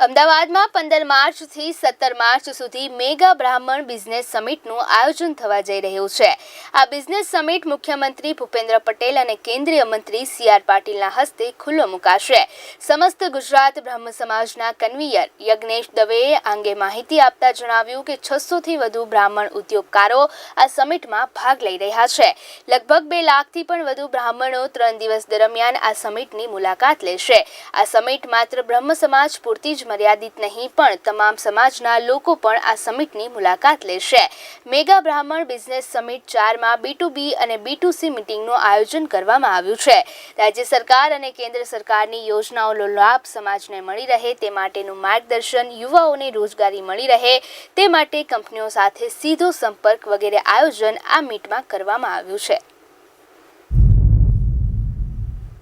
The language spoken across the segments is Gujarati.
અમદાવાદમાં પંદર માર્ચથી સત્તર માર્ચ સુધી મેગા બ્રાહ્મણ બિઝનેસ સમિટનું આયોજન થવા જઈ રહ્યું છે. આ બિઝનેસ સમિટ મુખ્યમંત્રી ભૂપેન્દ્ર પટેલ અને કેન્દ્રીય મંત્રી સી આર પાટીલના હસ્તે ખુલ્લો મુકાશે. સમસ્ત ગુજરાત બ્રહ્મ સમાજના કન્વીયર યજ્ઞેશ દવેએ આ અંગે માહિતી આપતા જણાવ્યું કે છસોથી વધુ બ્રાહ્મણ ઉદ્યોગકારો આ સમિટમાં ભાગ લઈ રહ્યા છે. લગભગ બે લાખથી પણ વધુ બ્રાહ્મણો ત્રણ દિવસ દરમિયાન આ સમિટની મુલાકાત લેશે. આ સમિટ માત્ર બ્રહ્મ સમાજ પૂરતી જ મર્યાદિત નહીં, પણ તમામ સમાજના લોકો પણ આ સમિટની મુલાકાત લેશે. મેગા બ્રાહ્મણ બિઝનેસ સમિટ ચારમાં બી ટુ બી અને બી ટુ સી મિટિંગનું આયોજન કરવામાં આવ્યું છે. રાજ્ય સરકાર અને કેન્દ્ર સરકારની યોજનાઓનો લાભ સમાજને મળી રહે, તે માટેનું માર્ગદર્શન યુવાઓને રોજગારી મળી રહે, તે માટે કંપનીઓ સાથે સીધો સંપર્ક વગેરે આયોજન આ મીટમાં કરવામાં આવ્યું છે.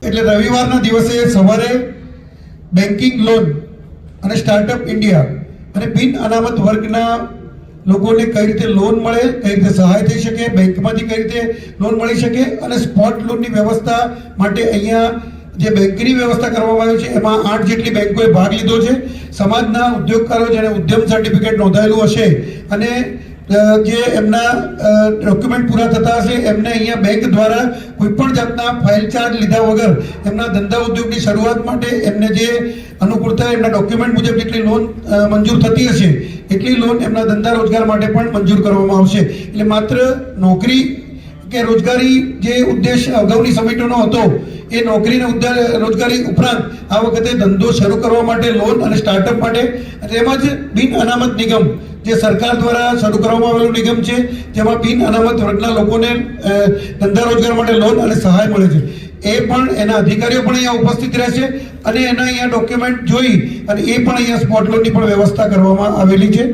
એટલે રવિવારના દિવસે સવારે બેન્કિંગ લોન અને સ્ટાર્ટઅપ ઇન્ડિયા અને બિન અનામત વર્ગના લોકોને કઈ રીતે લોન મળે, કઈ રીતે સહાય થઈ શકે, બેંકમાંથી કઈ રીતે લોન મળી શકે અને સ્પોટ લોનની વ્યવસ્થા માટે અહીંયા જે બેંકની વ્યવસ્થા કરવામાં આવી છે, એમાં આઠ જેટલી બેંકોએ ભાગ લીધો છે. સમાજના ઉદ્યોગકારો જેને ઉદ્યમ સર્ટિફિકેટ નોંધાયેલું હશે અને જે એમના ડોક્યુમેન્ટ પૂરા થતા હશે, એમને અહીંયા બેંક દ્વારા કોઈ પણ જાતના ફાઇલ ચાર્જ લીધા વગર એમના ધંધા ઉદ્યોગની શરૂઆત માટે એમને જે અનુકૂળતા એમના ડોક્યુમેન્ટ મુજબ જેટલી લોન મંજૂર થતી હશે, એટલી લોન એમના ધંધા રોજગાર માટે પણ મંજૂર કરવામાં આવશે. એટલે માત્ર નોકરી કે રોજગારી જે ઉદ્દેશ અગાઉની સમિટોનો હતો, એ નોકરીને ઉદ્ધાર, રોજગારી ઉપરાંત આ વખતે ધંધો શરૂ કરવા માટે લોન અને સ્ટાર્ટઅપ માટે તેમજ બિન અનામત નિગમ જે સરકાર દ્વારા શરૂ કરવામાં આવેલું નિગમ છે, જેમાં બિન અનામત વર્ગના લોકોને ધંધા રોજગાર માટે લોન અને સહાય મળે છે. એ પણ એના અધિકારીઓ પણ અહીંયા ઉપસ્થિત રહેશે અને એના અહીંયા ડોક્યુમેન્ટ જોઈ અને એ પણ અહીંયા સ્પોટ લોનની પણ વ્યવસ્થા કરવામાં આવેલી છે.